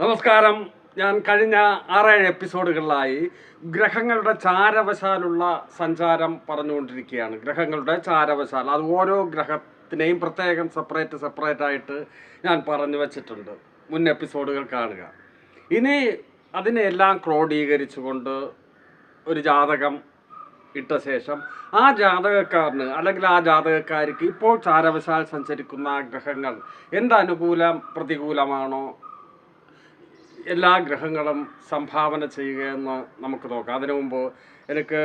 നമസ്കാരം. ഞാൻ കഴിഞ്ഞ ആറേഴ് എപ്പിസോഡുകളിലായി ഗ്രഹങ്ങളുടെ ചാരവശാലുള്ള സഞ്ചാരം പറഞ്ഞുകൊണ്ടിരിക്കുകയാണ്. ഗ്രഹങ്ങളുടെ ചാരവശാൽ അത് ഓരോ ഗ്രഹത്തിനെയും പ്രത്യേകം സെപ്പറേറ്റ് സെപ്പറേറ്റ് ആയിട്ട് ഞാൻ പറഞ്ഞു വച്ചിട്ടുണ്ട്. മുൻ എപ്പിസോഡുകൾ കാണുക. ഇനി അതിനെല്ലാം ക്രോഡീകരിച്ചുകൊണ്ട് ഒരു ജാതകം ഇട്ട ശേഷം ആ ജാതകക്കാരന് അല്ലെങ്കിൽ ആ ജാതകക്കാർക്ക് ഇപ്പോൾ ചാരവശാൽ സഞ്ചരിക്കുന്ന ഗ്രഹങ്ങൾ എന്ത് അനുകൂലം പ്രതികൂലമാണോ എല്ലാ ഗ്രഹങ്ങളും സംഭാവന ചെയ്യുകയെന്ന് നമുക്ക് നോക്കാം. അതിനു മുമ്പ് എനിക്ക്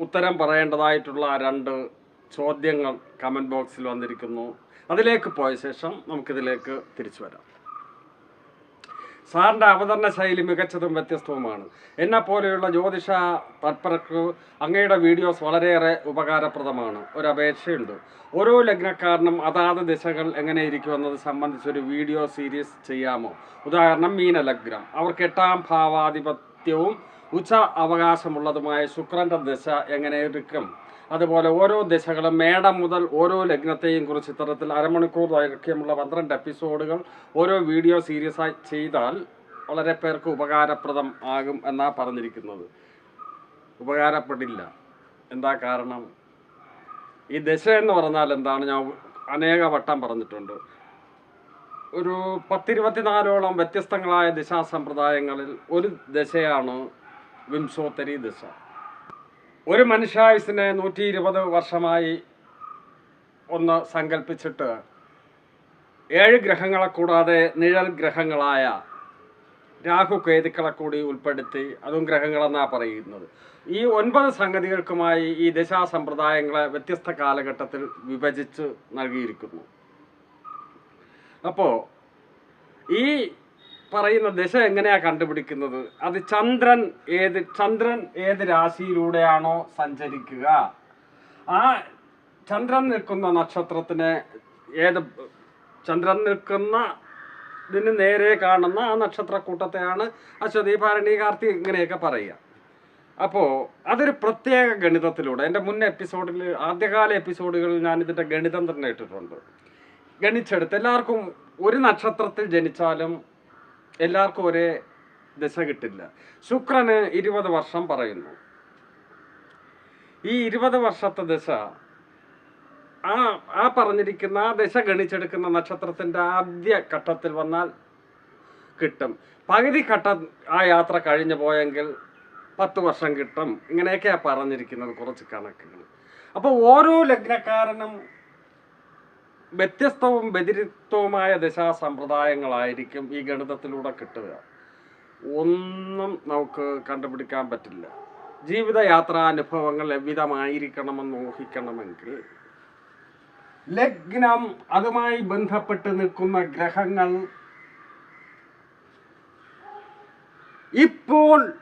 ഉത്തരം പറയേണ്ടതായിട്ടുള്ള രണ്ട് ചോദ്യങ്ങൾ കമന്റ് ബോക്സിൽ വന്നിരിക്കുന്നു. അതിലേക്ക് പോയ ശേഷം നമുക്കിതിലേക്ക് തിരിച്ചു വരാം. സാറിന്റെ അവതരണ ശൈലി മികച്ചതും വ്യത്യസ്തവുമാണ്. എന്നെ പോലെയുള്ള ജ്യോതിഷ തത്പരക്ക് അങ്ങയുടെ വീഡിയോസ് വളരെയേറെ ഉപകാരപ്രദമാണ്. ഒരു ഓരോ ലഗ്നക്കാരനും അതാത് ദിശകൾ എങ്ങനെ ഇരിക്കുമെന്നത് സംബന്ധിച്ചൊരു വീഡിയോ സീരീസ് ചെയ്യാമോ? ഉദാഹരണം മീനലഗ്നം അവർക്ക് എട്ടാം ഭാവാധിപത്യവും ഉച്ച അവകാശമുള്ളതുമായ ശുക്രന്റെ ദിശ എങ്ങനെ ഇരിക്കും അതുപോലെ ഓരോ ദിശകളും മേടം മുതൽ ഓരോ ലഗ്നത്തെയും കുറിച്ച് ഇത്തരത്തിൽ അരമണിക്കൂർ ദൈർഘ്യമുള്ള പന്ത്രണ്ട് എപ്പിസോഡുകൾ ഓരോ വീഡിയോ സീരീസായി ചെയ്താൽ വളരെ പേർക്ക് ഉപകാരപ്രദം ആകും എന്നാ പറഞ്ഞിരിക്കുന്നത്. ഉപകാരപ്പെടില്ല. എന്താ കാരണം? ഈ ദശ എന്ന് പറഞ്ഞാൽ എന്താണ്? ഞാൻ അനേക വട്ടം പറഞ്ഞിട്ടുണ്ട്. ഒരു പത്തിരുപത്തിനാലോളം വ്യത്യസ്തങ്ങളായ ദിശാസമ്പ്രദായങ്ങളിൽ ഒരു ദശയാണ് വിംശോത്തരി ദശ. ഒരു മനുഷ്യായുസിനെ നൂറ്റി ഇരുപത് വർഷമായി ഒന്ന് സങ്കല്പിച്ചിട്ട് ഏഴ് ഗ്രഹങ്ങളെ കൂടാതെ നിഴൽ ഗ്രഹങ്ങളായ രാഹു കേതുക്കളെ കൂടി ഉൾപ്പെടുത്തി അതും ഗ്രഹങ്ങളെന്നാണ് പറയുന്നത്. ഈ ഒൻപത് സംഗതികൾക്കുമായി ഈ ദശാസമ്പ്രദായങ്ങളെ വ്യത്യസ്ത കാലഘട്ടത്തിൽ വിഭജിച്ച് നൽകിയിരിക്കുന്നു. അപ്പോൾ ഈ പറയുന്ന ദിശ എങ്ങനെയാ കണ്ടുപിടിക്കുന്നത്? അത് ചന്ദ്രൻ ഏത് ചന്ദ്രൻ ഏത് രാശിയിലൂടെയാണോ സഞ്ചരിക്കുക? ആ ചന്ദ്രൻ നിൽക്കുന്ന നക്ഷത്രത്തിനെ ഏത് ചന്ദ്രൻ നിൽക്കുന്ന ഇതിന് നേരെ കാണുന്ന ആ നക്ഷത്രക്കൂട്ടത്തെയാണ് അശ്വതി ഭരണി കാർത്തി ഇങ്ങനെയൊക്കെ പറയുക. അപ്പോൾ അതൊരു പ്രത്യേക ഗണിതത്തിലൂടെ എന്റെ മുൻ എപ്പിസോഡിൽ ആദ്യകാല എപ്പിസോഡുകളിൽ ഞാൻ ഇതിന്റെ ഗണിതം തന്നെ ഇട്ടിട്ടുണ്ട്. ഗണിച്ചെടുത്ത് എല്ലാവർക്കും ഒരു നക്ഷത്രത്തിൽ ജനിച്ചാലും എല്ലാവർക്കും ഒരേ ദശ കിട്ടില്ല. ശുക്രന് ഇരുപത് വർഷം പറയുന്നു. ഈ ഇരുപത് വർഷത്തെ ദശ ആ ആ പറഞ്ഞിരിക്കുന്ന ആ ദശ ഗണിച്ചെടുക്കുന്ന നക്ഷത്രത്തിന്റെ ആദ്യ ഘട്ടത്തിൽ വന്നാൽ കിട്ടും. പകുതി ഘട്ടം ആ യാത്ര കഴിഞ്ഞു പോയെങ്കിൽ പത്ത് വർഷം കിട്ടും. ഇങ്ങനെയൊക്കെയാണ് പറഞ്ഞിരിക്കുന്നത് കുറച്ച് കണക്കുകൾ. അപ്പോൾ ഓരോ ലഗ്നക്കാരനും വ്യത്യസ്തവും വ്യതിരിക്തവുമായ ദശാസമ്പ്രദായങ്ങളായിരിക്കും ഈ ഗണിതത്തിലൂടെ കിട്ടുക. ഒന്നും നമുക്ക് കണ്ടുപിടിക്കാൻ പറ്റില്ല. ജീവിതയാത്രാനുഭവങ്ങൾ എവിധമായിരിക്കണമെന്ന് ഊഹിക്കണമെങ്കിൽ ലഗ്നം അതുമായി ബന്ധപ്പെട്ട് നിൽക്കുന്ന ഗ്രഹങ്ങൾ ഇപ്പോൾ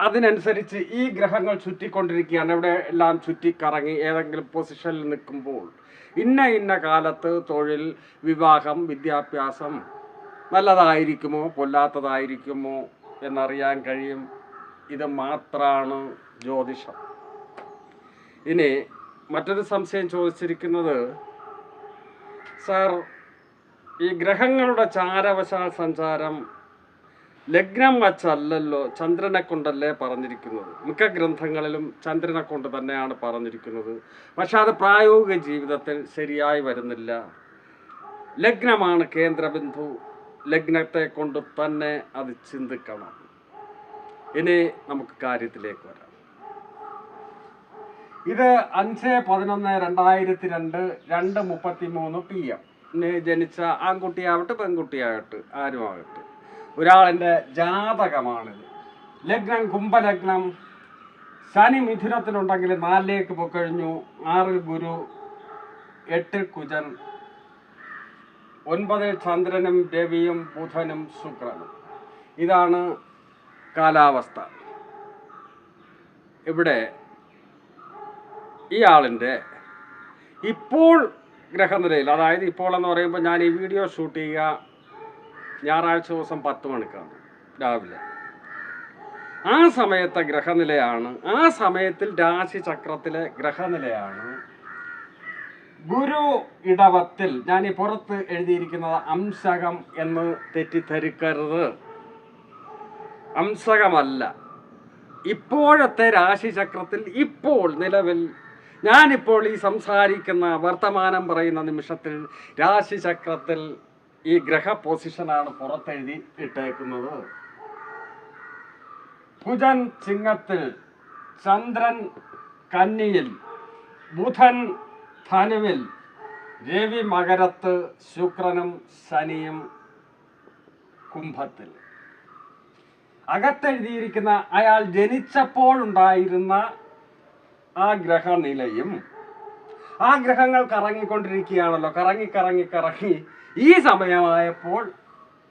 അതിനനുസരിച്ച് ഈ ഗ്രഹങ്ങൾ ചുറ്റിക്കൊണ്ടിരിക്കുകയാണ്. എവിടെ എല്ലാം ചുറ്റിക്കറങ്ങി ഏതെങ്കിലും പൊസിഷനിൽ നിൽക്കുമ്പോൾ ഇന്ന ഇന്ന കാലത്ത് തൊഴിൽ വിവാഹം വിദ്യാഭ്യാസം നല്ലതായിരിക്കുമോ പൊല്ലാത്തതായിരിക്കുമോ എന്നറിയാൻ കഴിയും. ഇത് മാത്രമാണ് ജ്യോതിഷം. ഇനി മറ്റൊരു സംശയം ചോദിച്ചിരിക്കുന്നത് സാർ ഈ ഗ്രഹങ്ങളുടെ ചാരവശാൽ സഞ്ചാരം ലഗ്നം വച്ചല്ലല്ലോ ചന്ദ്രനെ കൊണ്ടല്ലേ പറഞ്ഞിരിക്കുന്നത്. മിക്ക ഗ്രന്ഥങ്ങളിലും ചന്ദ്രനെ കൊണ്ട് തന്നെയാണ് പറഞ്ഞിരിക്കുന്നത്. പക്ഷെ അത് പ്രായോഗിക ജീവിതത്തിൽ ശരിയായി വരുന്നില്ല. ലഗ്നമാണ് കേന്ദ്രബിന്ദു. ലഗ്നത്തെ കൊണ്ട് തന്നെ അത് ചിന്തിക്കണം. ഇനി നമുക്ക് കാര്യത്തിലേക്ക് വരാം. ഇത് അഞ്ച് പതിനൊന്ന് രണ്ടായിരത്തി രണ്ട് രണ്ട് മുപ്പത്തി മൂന്ന് പി എം. ജനിച്ച ആൺകുട്ടിയാവട്ടെ പെൺകുട്ടിയാവട്ടെ ആരുമാകട്ടെ ഒരാളിന്റെ ജാതകമാണിത്. ലഗ്നം കുംഭലഗ്നം ശനി മിഥുനത്തിലുണ്ടെങ്കിൽ നാലിലേക്ക് പൊക്കഴിഞ്ഞു ആറിൽ ഗുരു എട്ടിൽ കുജൻ ഒൻപതിൽ ചന്ദ്രനും രവിയും ബുധനും ശുക്രനും. ഇതാണ് കാലാവസ്ഥ. ഇവിടെ ഈ ആളിന്റെ ഇപ്പോൾ ഗ്രഹനിലയിൽ അതായത് ഇപ്പോൾ എന്ന് പറയുമ്പോൾ ഞാൻ ഈ വീഡിയോ ഷൂട്ട് ചെയ്യുക ഞായറാഴ്ച ദിവസം പത്ത് മണിക്കാണ് രാവിലെ. ആ സമയത്തെ ഗ്രഹനിലയാണ് ആ സമയത്തിൽ രാശി ചക്രത്തിലെ ഗ്രഹനിലയാണ് ഗുരു ഇടവത്തിൽ ഞാൻ ഈ പുറത്ത് എഴുതിയിരിക്കുന്നത് അംശകം എന്ന് തെറ്റിദ്ധരിക്കരുത്. അംശകമല്ല. ഇപ്പോഴത്തെ രാശിചക്രത്തിൽ ഇപ്പോൾ നിലവിൽ ഞാനിപ്പോൾ ഈ സംസാരിക്കുന്ന വർത്തമാനം പറയുന്ന നിമിഷത്തിൽ രാശിചക്രത്തിൽ ഈ ഗ്രഹ പൊസിഷനാണ് പുറത്തെഴുതി ഇട്ടേക്കുന്നത്. കുജൻ ചിങ്ങത്തിൽ ചന്ദ്രൻ കന്നിയിൽ ബുധൻ ധനുവിൽ രവി മകരത്ത് ശുക്രനും ശനിയും കുംഭത്തിൽ. അകത്തെഴുതിയിരിക്കുന്ന അയാൾ ജനിച്ചപ്പോഴുണ്ടായിരുന്ന ആ ഗ്രഹനിലയും ആ ഗ്രഹങ്ങൾ കറങ്ങിക്കൊണ്ടിരിക്കുകയാണല്ലോ. കറങ്ങി കറങ്ങി കറങ്ങി. ഈ സമയമായപ്പോൾ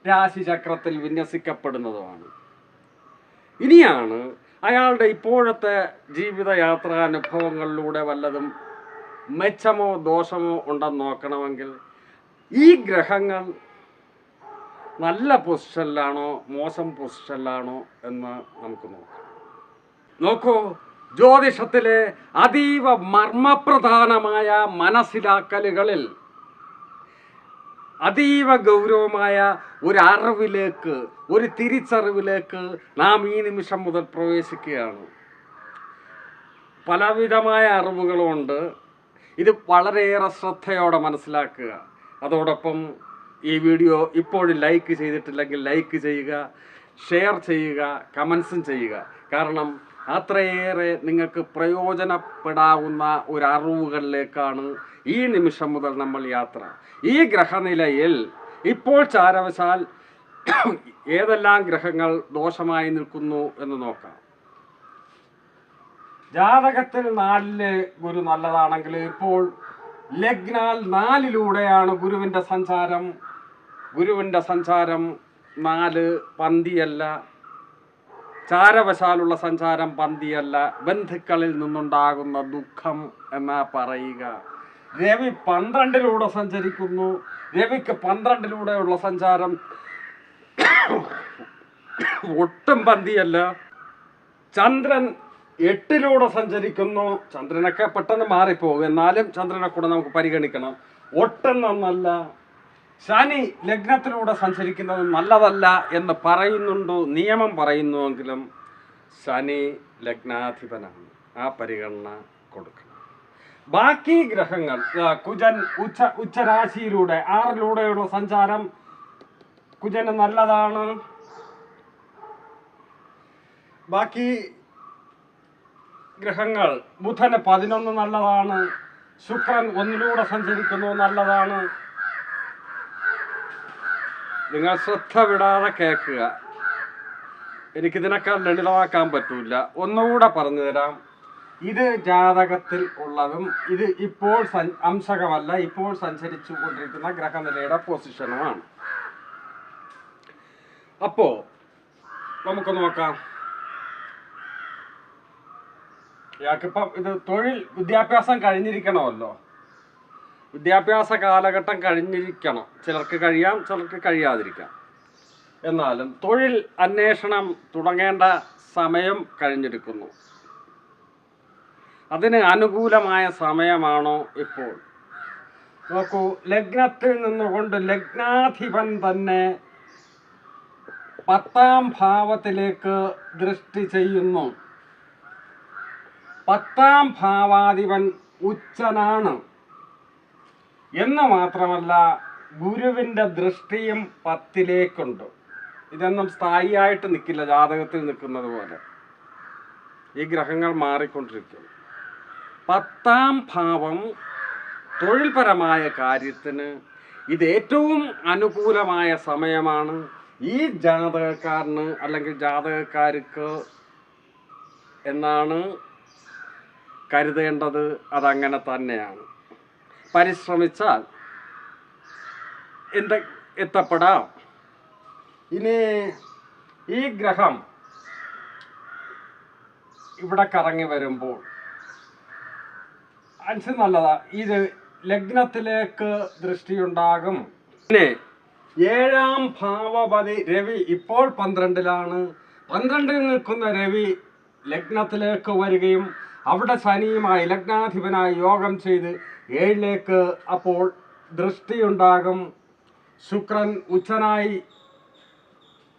രാശിചക്രത്തിൽ വിന്യസിക്കപ്പെടുന്നതുമാണ്. ഇനിയാണ് അയാളുടെ ഇപ്പോഴത്തെ ജീവിതയാത്രാനുഭവങ്ങളിലൂടെ വല്ലതും മെച്ചമോ ദോഷമോ ഉണ്ടെന്ന് നോക്കണമെങ്കിൽ ഈ ഗ്രഹങ്ങൾ നല്ല പൊസിഷനിലാണോ മോശം പൊസിഷനിലാണോ എന്ന് നമുക്ക് നോക്കാം. നോക്കൂ ജ്യോതിഷത്തിലെ അതീവ മർമ്മപ്രധാനമായ മനസ്സിലാക്കലുകളിൽ അതീവ ഗൗരവമായ ഒരു അറിവിലേക്ക് ഒരു തിരിച്ചറിവിലേക്ക് നാം ഈ നിമിഷം മുതൽ പ്രവേശിക്കുകയാണ്. പലവിധമായ അറിവുകളുണ്ട്. ഇത് വളരെയേറെ ശ്രദ്ധയോടെ മനസ്സിലാക്കുക. അതോടൊപ്പം ഈ വീഡിയോ ഇപ്പോഴും ലൈക്ക് ചെയ്തിട്ടില്ലെങ്കിൽ ലൈക്ക് ചെയ്യുക ഷെയർ ചെയ്യുക കമൻസും ചെയ്യുക. കാരണം അത്രയേറെ നിങ്ങൾക്ക് പ്രയോജനപ്പെടാവുന്ന ഒരു അറിവുകളിലേക്കാണ് ഈ നിമിഷം മുതൽ നമ്മൾ യാത്ര. ഈ ഗ്രഹനിലയിൽ ഇപ്പോൾ ചാരവശാൽ ഏതെല്ലാം ഗ്രഹങ്ങൾ ദോഷമായി നിൽക്കുന്നു എന്ന് നോക്കാം. ജാതകത്തിൽ നാലിൽ ഗുരു നല്ലതാണെങ്കിൽ ഇപ്പോൾ ലഗ്നാൽ നാലിലൂടെയാണ് ഗുരുവിന്റെ സഞ്ചാരം. ഗുരുവിന്റെ സഞ്ചാരം നാല് പന്തിയല്ല. ചാരവശാലുള്ള സഞ്ചാരം പന്തിയല്ല ബന്ധുക്കളിൽ നിന്നുണ്ടാകുന്ന ദുഃഖം എന്നാ പറയുക. രവി പന്ത്രണ്ടിലൂടെ സഞ്ചരിക്കുന്നു. രവിക്ക് പന്ത്രണ്ടിലൂടെയുള്ള സഞ്ചാരം ഒട്ടും പന്തിയല്ല. ചന്ദ്രൻ എട്ടിലൂടെ സഞ്ചരിക്കുന്നു. ചന്ദ്രനൊക്കെ പെട്ടെന്ന് മാറിപ്പോകും. എന്നാലും ചന്ദ്രനെ കൂടെ നമുക്ക് പരിഗണിക്കണം. ഒട്ടും നന്നല്ല. ശനി ലഗ്നത്തിലൂടെ സഞ്ചരിക്കുന്നത് നല്ലതല്ല എന്ന് പറയുന്നുണ്ടോ? നിയമം പറയുന്നുവെങ്കിലും ശനി ലഗ്നാധിപനാണ്. ആ പരിഗണന കൊടുക്കണം. ബാക്കി ഗ്രഹങ്ങൾ കുജൻ ഉച്ച ഉച്ചരാശിയിലൂടെ ആറിലൂടെയുള്ള സഞ്ചാരം കുജന് നല്ലതാണ്. ബാക്കി ഗ്രഹങ്ങൾ ബുധന് പതിനൊന്ന് നല്ലതാണ്. ശുക്രൻ ഒന്നിലൂടെ സഞ്ചരിക്കുന്നു നല്ലതാണ്. നിങ്ങൾ ശ്രദ്ധ വിടാതെ കേൾക്കുക. എനിക്കിതിനേക്കാൾ ലളിതമാക്കാൻ പറ്റൂല. ഒന്നുകൂടെ പറഞ്ഞു തരാം. ഇത് ജാതകത്തിൽ ഉള്ളതും ഇത് ഇപ്പോൾ അംശകമല്ല ഇപ്പോൾ സഞ്ചരിച്ചു കൊണ്ടിരിക്കുന്ന ഗ്രഹനിലയുടെ പൊസിഷനുമാണ് അപ്പോ നമുക്ക് നോക്കാം. ഇയാൾക്കിപ്പം ഇത് തൊഴിൽ വിദ്യാഭ്യാസം കഴിഞ്ഞിരിക്കണമല്ലോ. വിദ്യാഭ്യാസ കാലഘട്ടം കഴിഞ്ഞിരിക്കണം. ചിലർക്ക് കഴിയാം ചിലർക്ക് കഴിയാതിരിക്കാം. എന്നാലും തൊഴിൽ അന്വേഷണം തുടങ്ങേണ്ട സമയം കഴിഞ്ഞിരിക്കുന്നു. അതിന് അനുകൂലമായ സമയമാണോ ഇപ്പോൾ? നോക്കൂ ലഗ്നത്തിൽ നിന്നുകൊണ്ട് ലഗ്നാധിപൻ തന്നെ പത്താം ഭാവത്തിലേക്ക് ദൃഷ്ടി ചെയ്യുന്നു. പത്താം ഭാവാധിപൻ ഉച്ചനാണ്. എന്ന് മാത്രമല്ല ഗുരുവിന്റെ ദൃഷ്ടിയും പത്തിലേക്കുണ്ട്. ഇതൊന്നും സ്ഥായിയായിട്ട് നിൽക്കില്ല ജാതകത്തിൽ നിൽക്കുന്നത് പോലെ. ഈ ഗ്രഹങ്ങൾ മാറിക്കൊണ്ടിരിക്കും പത്താം ഭാവം തൊഴിൽപരമായ കാര്യത്തിന് ഇത് ഏറ്റവും അനുകൂലമായ സമയമാണ്. ഈ ജാതകക്കാരന് അല്ലെങ്കിൽ ജാതകക്കാർക്ക് എന്നാണ് കരുതേണ്ടത് അതങ്ങനെ തന്നെയാണ്. പരിശ്രമിച്ചാൽ എന്ത് എത്തപ്പെടാം? ഇനി ഈ ഗ്രഹം ഇവിടെ കറങ്ങി വരുമ്പോൾ അനുസരിച്ച് നല്ലതാ ഇത് ലഗ്നത്തിലേക്ക് ദൃഷ്ടിയുണ്ടാകും. പിന്നെ ഏഴാം ഭാവപതി രവി ഇപ്പോൾ പന്ത്രണ്ടിലാണ്. പന്ത്രണ്ടിൽ നിൽക്കുന്ന രവി ലഗ്നത്തിലേക്ക് വരികയും അവിടെ ശനിയുമായി ലഗ്നാധിപനായി യോഗം ചെയ്ത് ഏഴിലേക്ക് അപ്പോൾ ദൃഷ്ടിയുണ്ടാകും. ശുക്രൻ ഉച്ചനായി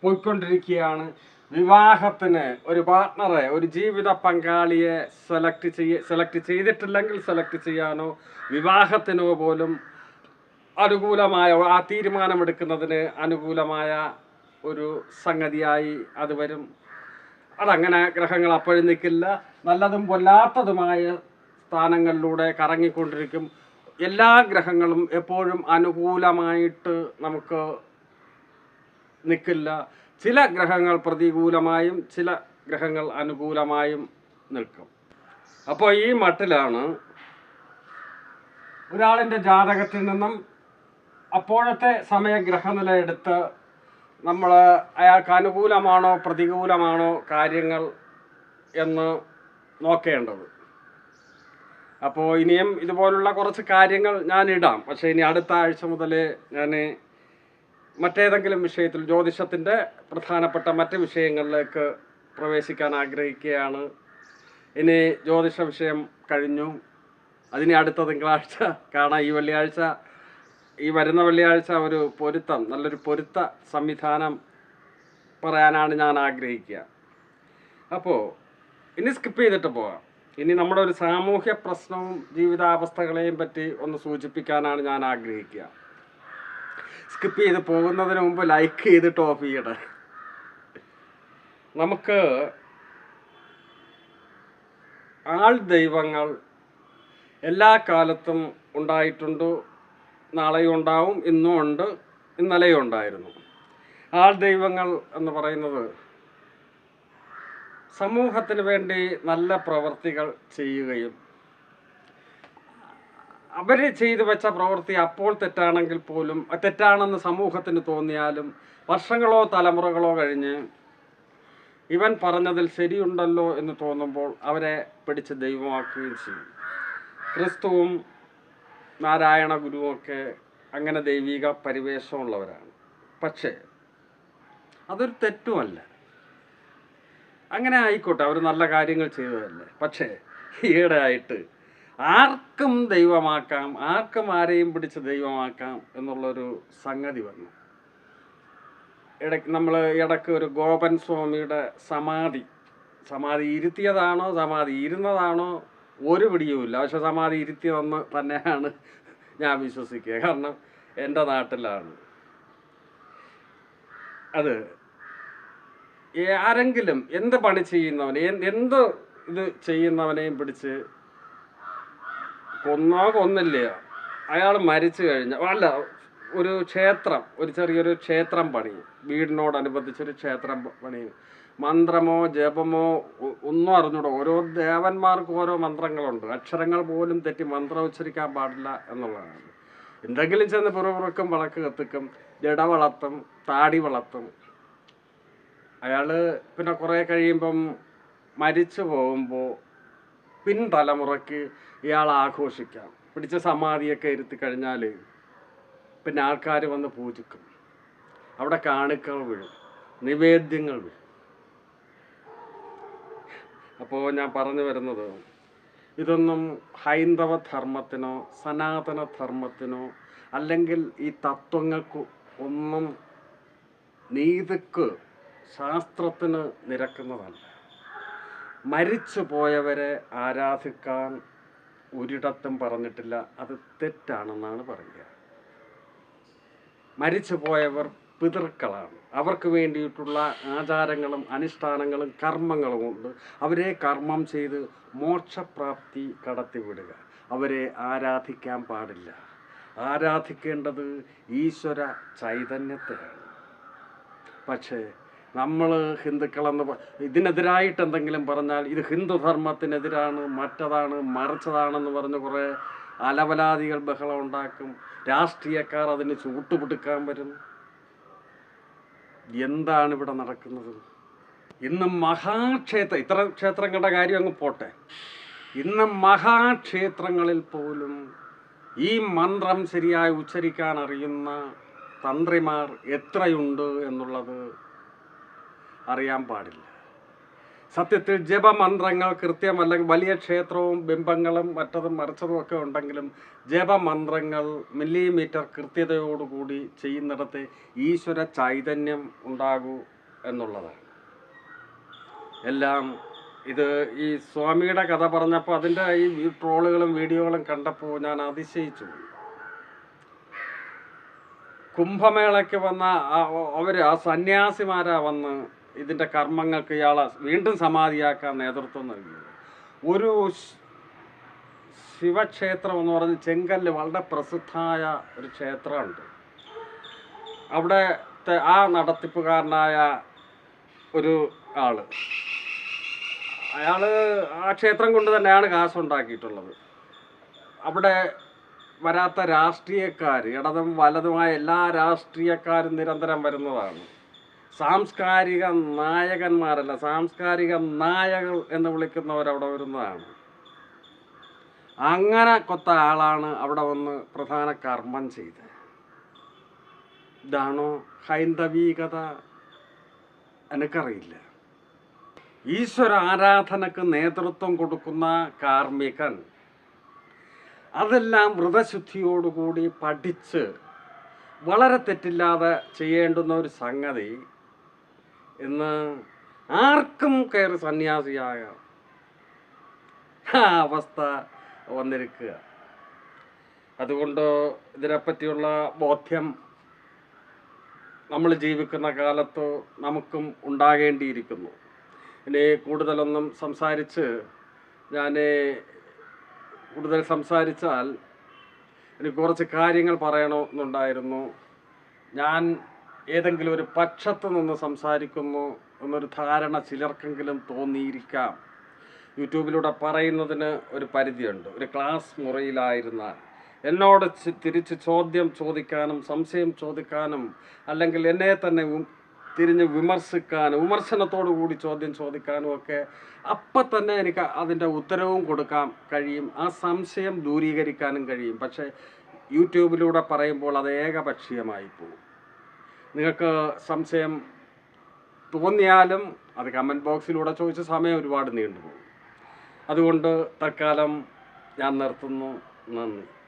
പോയിക്കൊണ്ടിരിക്കുകയാണ്. വിവാഹത്തിന് ഒരു പാർട്ണറെ ഒരു ജീവിത പങ്കാളിയെ സെലക്ട് ചെയ്യ സെലക്ട് ചെയ്തിട്ടില്ലെങ്കിൽ സെലക്ട് ചെയ്യാനോ വിവാഹത്തിനോ പോലും അനുകൂലമായ ആ തീരുമാനമെടുക്കുന്നതിന് അനുകൂലമായ ഒരു സംഗതിയായി അത് വരും. അതങ്ങനെ ഗ്രഹങ്ങൾ അപ്പോഴും നിൽക്കില്ല. നല്ലതും പൊല്ലാത്തതുമായ സ്ഥാനങ്ങളിലൂടെ കറങ്ങിക്കൊണ്ടിരിക്കും. എല്ലാ ഗ്രഹങ്ങളും എപ്പോഴും അനുകൂലമായിട്ട് നമുക്ക് നിൽക്കില്ല. ചില ഗ്രഹങ്ങൾ പ്രതികൂലമായും ചില ഗ്രഹങ്ങൾ അനുകൂലമായും നിൽക്കും. അപ്പോൾ ഈ മട്ടിലാണ് ഒരാളിന്റെ ജാതകത്തിൽ നിന്നും അപ്പോഴത്തെ സമയ ഗ്രഹനില എടുത്ത് നമ്മൾ അയാൾക്ക് അനുകൂലമാണോ പ്രതികൂലമാണോ കാര്യങ്ങൾ എന്ന് നോക്കേണ്ടത്. അപ്പോൾ ഇനിയും ഇതുപോലുള്ള കുറച്ച് കാര്യങ്ങൾ ഞാൻ ഇടാം പക്ഷേ ഇനി അടുത്ത ആഴ്ച മുതൽ ഞാൻ മറ്റേതെങ്കിലും വിഷയത്തിൽ ജ്യോതിഷത്തിന്റെ പ്രധാനപ്പെട്ട മറ്റ് വിഷയങ്ങളിലേക്ക് പ്രവേശിക്കാൻ ആഗ്രഹിക്കുകയാണ്. ഇനി ജ്യോതിഷ വിഷയം കഴിഞ്ഞു. അതിനി അടുത്ത തിങ്കളാഴ്ച കാണാം. ഈ വെള്ളിയാഴ്ച ഈ വരുന്ന വെള്ളിയാഴ്ച ഒരു പൊരുത്തം നല്ലൊരു പൊരുത്ത സംവിധാനം പറയാനാണ് ഞാൻ ആഗ്രഹിക്കുക. അപ്പോൾ ഇനി സ്കിപ്പ് ചെയ്തിട്ട് പോകാം ഇനി നമ്മുടെ ഒരു സാമൂഹ്യ പ്രശ്നവും ജീവിതാവസ്ഥകളെയും പറ്റി ഒന്ന് സൂചിപ്പിക്കാനാണ് ഞാൻ ആഗ്രഹിക്കുക. സ്കിപ്പ് ചെയ്ത് പോകുന്നതിന് മുമ്പ് ലൈക്ക് ചെയ്തിട്ട് ഓഫ് ചെയ്യട്ടെ. നമുക്ക് ആൾ ദൈവങ്ങൾ എല്ലാ കാലത്തും ഉണ്ടായിട്ടുണ്ട്. നാളെയും ഉണ്ടാവും ഇന്നും ഉണ്ട് ഇന്നലെയും ഉണ്ടായിരുന്നു. ആൾ ദൈവങ്ങൾ എന്ന് പറയുന്നത് സമൂഹത്തിന് വേണ്ടി നല്ല പ്രവൃത്തികൾ ചെയ്യുകയും അവർ ചെയ്തു വെച്ച പ്രവൃത്തി അപ്പോൾ തെറ്റാണെങ്കിൽ പോലും തെറ്റാണെന്ന് സമൂഹത്തിന് തോന്നിയാലും വർഷങ്ങളോ തലമുറകളോ കഴിഞ്ഞ് ഇവൻ പറഞ്ഞതിൽ ശരിയുണ്ടല്ലോ എന്ന് തോന്നുമ്പോൾ അവരെ പിടിച്ച് ദൈവമാക്കുകയും ചെയ്യും. ക്രിസ്തുവും നാരായണ ഗുരുവൊക്കെ അങ്ങനെ ദൈവിക പരിവേഷമുള്ളവരാണ്. പക്ഷേ അതൊരു തെറ്റുമല്ല. അങ്ങനെ ആയിക്കോട്ടെ അവർ നല്ല കാര്യങ്ങൾ ചെയ്തതല്ലേ. പക്ഷേ ഈയിടെ ആയിട്ട് ആർക്കും ദൈവമാക്കാം ആർക്കും ആരെയും പിടിച്ച് ദൈവമാക്കാം എന്നുള്ളൊരു സംഗതി വന്നു. ഇടയ്ക്ക് നമ്മൾ ഇടയ്ക്ക് ഒരു ഗോപൻ സ്വാമിയുടെ സമാധി സമാധി ഇരുത്തിയതാണോ സമാധി ഇരുന്നതാണോ ഒരു പിടിയുമില്ല. പക്ഷെ സമാധി വന്ന് തന്നെയാണ് ഞാൻ വിശ്വസിക്കുക. കാരണം എന്റെ നാട്ടിലാണ്. അത് ആരെങ്കിലും എന്ത് പണി ചെയ്യുന്നവനെ എന്ത് ഇത് ചെയ്യുന്നവനെയും പിടിച്ച് കൊന്നോ കൊന്നില്ല? അയാൾ മരിച്ചു കഴിഞ്ഞ അല്ല ഒരു ക്ഷേത്രം ഒരു ചെറിയൊരു ക്ഷേത്രം പണിയും വീടിനോടനുബന്ധിച്ചൊരു ക്ഷേത്രം പണിയും പണി. മന്ത്രമോ ജപമോ ഒന്നും അറിഞ്ഞൂടാ. ഓരോ ദേവന്മാർക്കും ഓരോ മന്ത്രങ്ങളുണ്ട്. അക്ഷരങ്ങൾ പോലും തെറ്റി മന്ത്രം ഉച്ചരിക്കാൻ പാടില്ല എന്നുള്ളതാണ്. എന്തെങ്കിലും ചെന്ന് പുറപുറക്കും വിളക്ക് കത്തിക്കും ജട വളർത്തും താടി വളർത്തും. അയാൾ പിന്നെ കുറേ കഴിയുമ്പം മരിച്ചു പോകുമ്പോൾ പിൻതലമുറയ്ക്ക് ഇയാൾ ആഘോഷിക്കാം. പിടിച്ച സമാധിയൊക്കെ ഇരുത്തി കഴിഞ്ഞാൽ പിന്നെ ആൾക്കാർ വന്ന് പൂജിക്കും. അവിടെ കാണിക്കൾ വീഴും. നിവേദ്യങ്ങൾ വീഴും. അപ്പോൾ ഞാൻ പറഞ്ഞു വരുന്നത് ഇതൊന്നും ഹൈന്ദവ ധർമ്മത്തിനോ സനാതന ധർമ്മത്തിനോ അല്ലെങ്കിൽ ഈ തത്വങ്ങൾക്ക് ഒന്നും നീതിക്ക് ശാസ്ത്രത്തിന് നിരക്കുന്നതല്ല. മരിച്ചു പോയവരെ ആരാധിക്കാൻ ഒരിടത്തും പറഞ്ഞിട്ടില്ല. അത് തെറ്റാണെന്നാണ് പറയുക. മരിച്ചു പോയവർ പിതൃക്കളാണ്. അവർക്ക് വേണ്ടിയിട്ടുള്ള ആചാരങ്ങളും അനുഷ്ഠാനങ്ങളും കർമ്മങ്ങളും ഉണ്ട്. അവരെ കർമ്മം ചെയ്ത് മോക്ഷപ്രാപ്തി കടത്തിവിടുക. അവരെ ആരാധിക്കാൻ പാടില്ല. ആരാധിക്കേണ്ടത് ഈശ്വര ചൈതന്യത്തെയാണ്. പക്ഷേ നമ്മൾ ഹിന്ദുക്കളെന്ന് ഇതിനെതിരായിട്ട് എന്തെങ്കിലും പറഞ്ഞാൽ ഇത് ഹിന്ദുധർമ്മത്തിനെതിരാണ് മറ്റതാണ് മറിച്ചതാണെന്ന് പറഞ്ഞ് കുറേ അലവലാദികൾ ബഹളം ഉണ്ടാക്കും. രാഷ്ട്രീയക്കാർ അതിന് ചൂട്ടുപിടുക്കാൻ വരും. എന്താണ് ഇവിടെ നടക്കുന്നത്? ഇന്ന് മഹാക്ഷേത്ര ഇത്ര ക്ഷേത്രങ്ങളുടെ കാര്യം അങ്ങ് പോട്ടെ. ഇന്ന് മഹാക്ഷേത്രങ്ങളിൽ പോലും ഈ മന്ത്രം ശരിയായി ഉച്ചരിക്കാൻ അറിയുന്ന തന്ത്രിമാർ എത്രയുണ്ട് എന്നുള്ളത് അറിയാൻ പാടില്ല. സത്യത്തിൽ ജപമന്ത്രങ്ങൾ കൃത്യമല്ലെങ്കിൽ വലിയ ക്ഷേത്രവും ബിംബങ്ങളും മറ്റതും മറിച്ചതും ഒക്കെ ഉണ്ടെങ്കിലും ജപമന്ത്രങ്ങൾ മില്ലിമീറ്റർ കൃത്യതയോടുകൂടി ചെയ്യുന്നിടത്ത് ഈശ്വര ചൈതന്യം ഉണ്ടാകൂ എന്നുള്ളതാണ്. എല്ലാം ഇത് ഈ സ്വാമിയുടെ കഥ പറഞ്ഞപ്പോൾ അതിന്റെ ഈ ട്രോളുകളും വീഡിയോകളും കണ്ടപ്പോൾ ഞാൻ അതിശയിച്ചു. കുംഭമേളയ്ക്ക് വന്ന അവർ ആ സന്യാസിമാരാ വന്ന് ഇതിന്റെ കർമ്മങ്ങൾക്ക് ഇയാളെ വീണ്ടും സമാധിയാക്കാൻ നേതൃത്വം നൽകിയത്. ഒരു ശിവക്ഷേത്രം എന്ന് പറഞ്ഞ് ചെങ്കല്ല് വളരെ പ്രസിദ്ധമായ ഒരു ക്ഷേത്രമുണ്ട്. അവിടെ ആ നടത്തിപ്പുകാരനായ ഒരു ആൾ. അയാൾ ആ ക്ഷേത്രം കൊണ്ട് തന്നെയാണ് കാശുണ്ടാക്കിയിട്ടുള്ളത്. അവിടെ വരാത്ത രാഷ്ട്രീയക്കാർ ഇടതും വലതുമായ എല്ലാ രാഷ്ട്രീയക്കാരും നിരന്തരം വരുന്നതാണ്. സാംസ്കാരിക നായകന്മാരല്ല സാംസ്കാരിക നായകൾ എന്ന് വിളിക്കുന്നവരവിടെ വരുന്നതാണ്. അങ്ങനെ കൊത്ത ആളാണ് അവിടെ വന്ന് പ്രധാന കർമ്മം ചെയ്ത് ഇതാണോ ഹൈന്ദവീകത? എനിക്കറിയില്ല. ഈശ്വര ആരാധനക്ക് നേതൃത്വം കൊടുക്കുന്ന കാർമ്മികൻ അതെല്ലാം വ്രതശുദ്ധിയോടുകൂടി പഠിച്ച് വളരെ തെറ്റില്ലാതെ ചെയ്യേണ്ടുന്ന ഒരു സംഗതി ഇന്ന് ആർക്കും കയറി സന്യാസിയായ അവസ്ഥ വന്നിരിക്കുക. അതുകൊണ്ട് ഇതിനെപ്പറ്റിയുള്ള ബോധ്യം നമ്മൾ ജീവിക്കുന്ന കാലത്ത് നമുക്കും ഉണ്ടാകേണ്ടിയിരിക്കുന്നു. ഇനി കൂടുതലൊന്നും സംസാരിച്ച് ഞാൻ കൂടുതൽ സംസാരിച്ചാൽ എനിക്ക് കുറച്ച് കാര്യങ്ങൾ പറയണമെന്നുണ്ടായിരുന്നു. ഞാൻ ഏതെങ്കിലും ഒരു പക്ഷത്ത് നിന്ന് സംസാരിക്കുന്നു എന്നൊരു ധാരണ ചിലർക്കെങ്കിലും തോന്നിയിരിക്കാം. യൂട്യൂബിലൂടെ പറയുന്നതിന് ഒരു പരിധിയുണ്ട്. ഒരു ക്ലാസ് മുറിയിലായിരുന്നാൽ എന്നോട് തിരിച്ച് ചോദ്യം ചോദിക്കാനും സംശയം ചോദിക്കാനും അല്ലെങ്കിൽ എന്നെ തന്നെ തിരിഞ്ഞ് വിമർശിക്കാനും വിമർശനത്തോടു കൂടി ചോദ്യം ചോദിക്കാനും ഒക്കെ അപ്പം തന്നെ എനിക്ക് അതിന്റെ ഉത്തരവും കൊടുക്കാൻ കഴിയും. ആ സംശയം ദൂരീകരിക്കാനും കഴിയും. പക്ഷേ യൂട്യൂബിലൂടെ പറയുമ്പോൾ അത് ഏകപക്ഷീയമായി പോകും. നിങ്ങൾക്ക് സംശയം തോന്നിയാലും അത് കമന്റ് ബോക്സിലൂടെ ചോദിച്ച സമയം ഒരുപാട് നീണ്ടുപോകും. അതുകൊണ്ട് തൽക്കാലം ഞാൻ നിർത്തുന്നു. നന്ദി.